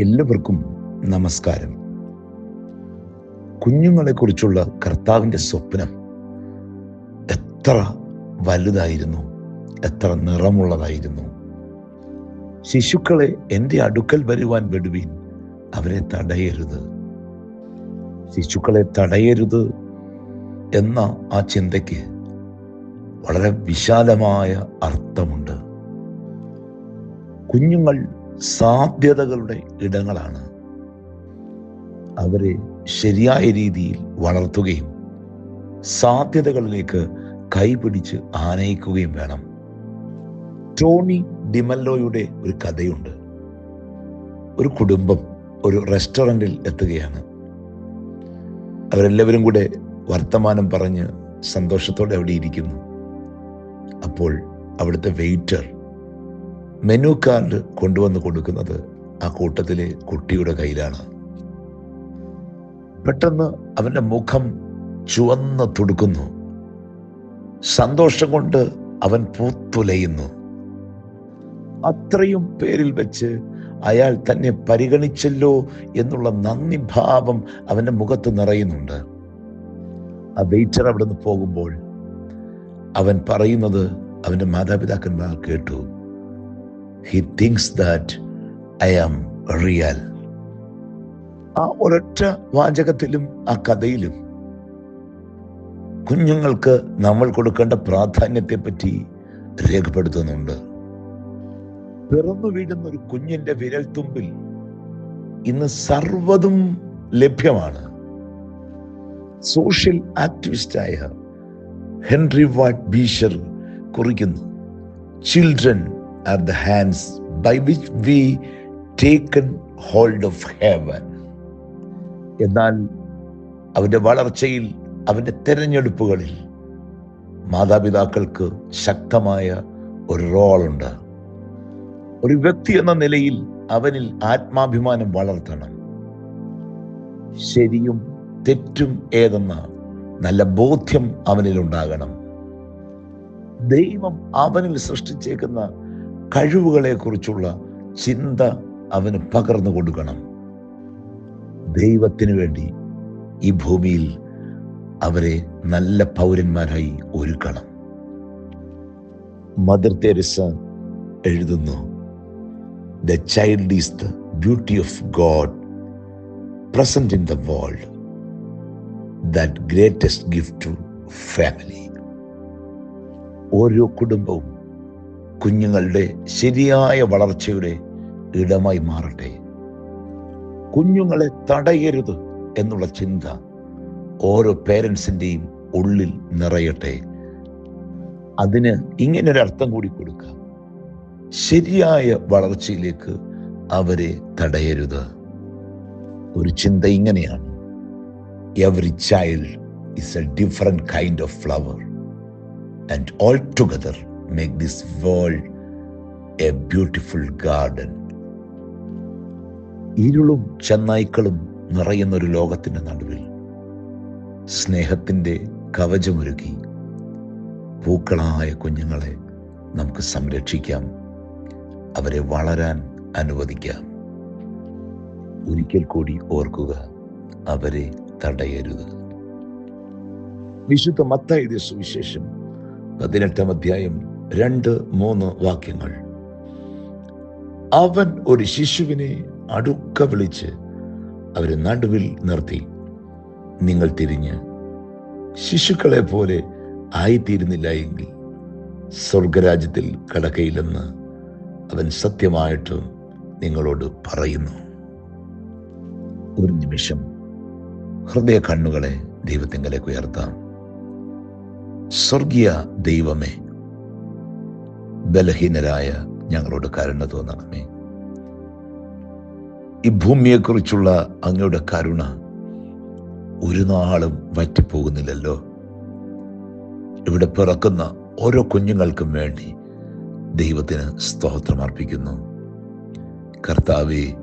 എല്ലാവർക്കും നമസ്കാരം. കുഞ്ഞുങ്ങളെക്കുറിച്ചുള്ള കർത്താവിന്റെ സ്വപ്നം എത്ര വലുതായിരുന്നു എത്ര നിറമുള്ളതായിരുന്നു. ശിശുക്കളെ എന്റെ അടുക്കൽ വരുവാൻ വിടുവീൻ അവരെ തടയരുത്. ശിശുക്കളെ തടയരുത് എന്ന ആ ചിന്തയ്ക്ക് വളരെ വിശാലമായ അർത്ഥമുണ്ട്. കുഞ്ഞുങ്ങൾ സാധ്യതകളുടെ ഇടങ്ങളാണ്. അവരെ ശരിയായ രീതിയിൽ വളർത്തുകയും സാധ്യതകളിലേക്ക് കൈപിടിച്ച് ആനയിക്കുകയും വേണം. ടോണി ഡിമല്ലോയുടെ ഒരു കഥയുണ്ട്. ഒരു കുടുംബം ഒരു റെസ്റ്റോറന്റിൽ എത്തുകയാണ്. അവരെല്ലാവരും കൂടെ വർത്തമാനം പറഞ്ഞ് സന്തോഷത്തോടെ അവിടെ ഇരിക്കുന്നു. അപ്പോൾ അവിടുത്തെ വെയിറ്റർ മെനു കാർഡ് കൊണ്ടുവന്ന് കൊടുക്കുന്നത് ആ കൂട്ടത്തിലെ കുട്ടിയുടെ കയ്യിലാണ്. പെട്ടെന്ന് അവന്റെ മുഖം ചുവന്ന് തുടുക്കുന്നു. സന്തോഷം കൊണ്ട് അവൻ പൂത്തുലയുന്നു. അത്രയും പേരിൽ വെച്ച് അയാൾ തന്നെ പരിഗണിച്ചല്ലോ എന്നുള്ള നന്ദി ഭാവം അവന്റെ മുഖത്ത് നിറയുന്നുണ്ട്. ആ വെയിറ്റർ അവിടെ നിന്ന് പോകുമ്പോൾ അവൻ പറയുന്നത് അവന്റെ മാതാപിതാക്കന്മാർ കേട്ടു. He thinks that I am real ആ ഒരൊറ്റ വാചകത്തിലും ആ കഥയിലും കുഞ്ഞുങ്ങൾക്ക് നമ്മൾ കൊടുക്കേണ്ട പ്രാധാന്യത്തെ പറ്റി രേഖപ്പെടുത്തുന്നുണ്ട്. പിറന്നു വീഴുന്ന ഒരു കുഞ്ഞിന്റെ വിരൽത്തുമ്പിൽ ഇന്ന് സർവതും ലഭ്യമാണ്. സോഷ്യൽ ആക്ടിവിസ്റ്റായ ഹെൻറി വാട്ട് ബീഷർ കുറിക്കുന്നു children are the hands by which we taken hold of heaven എന്നാൽ അവന്റെ വളർച്ചയിൽ അവന്റെ തെരഞ്ഞെടുപ്പുകളിൽ മാതാപിതാക്കൾക്ക് ശക്തമായ ഒരു റോളുണ്ട് ഒരു വ്യക്തി എന്ന നിലയിൽ അവനിൽ ആത്മാഭിമാനം വളർത്തണം. ശരിയും തെറ്റും ഏതെന്ന നല്ല ബോധ്യം അവനിൽ ഉണ്ടാകണം ദൈവം അവനിൽ സൃഷ്ടിച്ചേക്കുന്ന കഴിവുകളെ കുറിച്ചുള്ള ചിന്ത അവന് പകർന്നു കൊടുക്കണം. ദൈവത്തിനു വേണ്ടി ഈ ഭൂമിയിൽ അവരെ നല്ല പൗരന്മാരായി ഒരുക്കണം. മദർ തെരസ എഴുതുന്നു the child is the beauty of God present in the world. That greatest gift to family. ഓരോ കുടുംബവും കുഞ്ഞുങ്ങളുടെ ശരിയായ വളർച്ചയുടെ ഇടമായി മാറട്ടെ. കുഞ്ഞുങ്ങളെ തടയരുത് എന്നുള്ള ചിന്ത ഓരോ പേരൻസിന്റെയും ഉള്ളിൽ നിറയട്ടെ. അതിന് ഇങ്ങനൊരു അർത്ഥം കൂടി കൊടുക്കാം ശരിയായ വളർച്ചയിലേക്ക് അവരെ തടയരുത്. ഒരു ചിന്ത ഇങ്ങനെയാണ്. Every child is a different kind of flower and all together make this world a beautiful garden. ഇരുളും ചെന്നായ്ക്കളും നിറയുന്ന ഒരു ലോകത്തിന്റെ നടുവിൽ സ്നേഹത്തിന്റെ കവചമൊരുക്കി പൂക്കളായ കുഞ്ഞുങ്ങളെ നമുക്ക് സംരക്ഷിക്കാം. അവരെ വളരാൻ അനുവദിക്കാം. ഒരിക്കൽ കൂടി ഓർക്കുക അവരെ തടയരുത്. വിശുദ്ധ മത്തായ സുവിശേഷം പതിനെട്ടാം അധ്യായം രണ്ട് മൂന്ന് വാക്യങ്ങൾ. അവൻ ഒരു ശിശുവിനെ അടുക്ക വിളിച്ച് അവരെ നടുവിൽ നിർത്തി. നിങ്ങൾ തിരിഞ്ഞ് ശിശുക്കളെ പോലെ ആയിത്തീരുന്നില്ല എങ്കിൽ സ്വർഗരാജ്യത്തിൽ കടക്കയില്ലെന്ന് അവൻ സത്യമായിട്ടും നിങ്ങളോട് പറയുന്നു. ഒരു നിമിഷം ഹൃദയ കണ്ണുകളെ ദൈവത്തിങ്കലേക്ക് ഉയർത്താം. സ്വർഗീയ ദൈവമേ ബലഹീനരായ ഞങ്ങളോട് കരുണ തോന്നണമേ. ഈ ഭൂമിയെക്കുറിച്ചുള്ള അങ്ങയുടെ കരുണ ഒരു നാളും വറ്റിപ്പോകുന്നില്ലല്ലോ. ഇവിടെ പിറക്കുന്ന ഓരോ കുഞ്ഞുങ്ങൾക്കും വേണ്ടി ദൈവത്തിന് സ്തോത്രം അർപ്പിക്കുന്നു. കർത്താവെ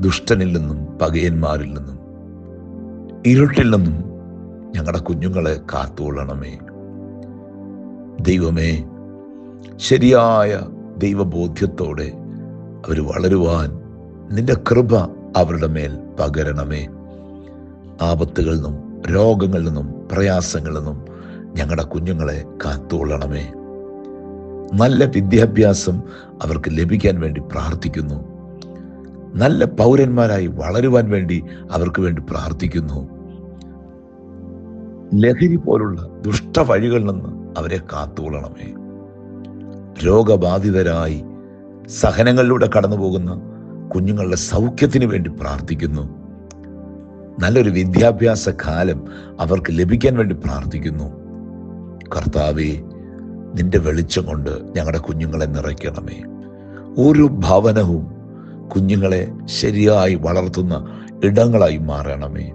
ദുഷ്ടനിൽ നിന്നും പകയന്മാരിൽ നിന്നും ഇരുട്ടിൽ നിന്നും ഞങ്ങളുടെ കുഞ്ഞുങ്ങളെ കാത്തുകൊള്ളണമേ. ദൈവമേ ശരിയായ ദൈവബോധ്യത്തോടെ അവർ വളരുവാൻ നിന്റെ കൃപ അവരുടെ മേൽ പകരണമേ. ആപത്തുകളിൽ നിന്നും രോഗങ്ങളിൽ നിന്നും പ്രയാസങ്ങളിൽ നിന്നും ഞങ്ങളുടെ കുഞ്ഞുങ്ങളെ കാത്തുകൊള്ളണമേ. നല്ല വിദ്യാഭ്യാസം അവർക്ക് ലഭിക്കാൻ വേണ്ടി പ്രാർത്ഥിക്കുന്നു. നല്ല പൗരന്മാരായി വളരുവാൻ വേണ്ടി അവർക്ക് വേണ്ടി പ്രാർത്ഥിക്കുന്നു. ലഹരി പോലുള്ള ദുഷ്ടവഴികളിൽ നിന്ന് അവരെ കാത്തുകൊള്ളണമേ. രോഗബാധിതരായി സഹനങ്ങളിലൂടെ കടന്നു പോകുന്ന കുഞ്ഞുങ്ങളുടെ സൗഖ്യത്തിന് വേണ്ടി പ്രാർത്ഥിക്കുന്നു. നല്ലൊരു വിദ്യാഭ്യാസ കാലം അവർക്ക് ലഭിക്കാൻ വേണ്ടി പ്രാർത്ഥിക്കുന്നു. കർത്താവെ നിന്റെ വെളിച്ചം കൊണ്ട് ഞങ്ങളുടെ കുഞ്ഞുങ്ങളെ നിറയ്ക്കണമേ. ഒരു ഭവനവും കുഞ്ഞുങ്ങളെ ശരിയായി വളർത്തുന്ന ഇടങ്ങളായി മാറണമേ.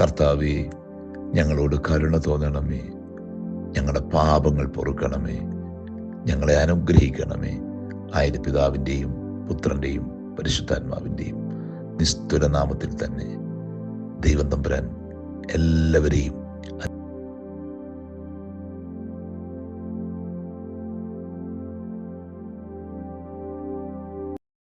കർത്താവെ ഞങ്ങളോട് കരുണ തോന്നണമേ. ഞങ്ങളുടെ പാപങ്ങൾ പൊറുക്കണമേ. ഞങ്ങളെ അനുഗ്രഹിക്കണമേ. ആയത് പിതാവിന്റെയും പുത്രന്റെയും പരിശുദ്ധാത്മാവിന്റെയും നിസ്തുലനാമത്തിൽ തന്നെ. ദൈവം തമ്പുരാൻ എല്ലാവരെയും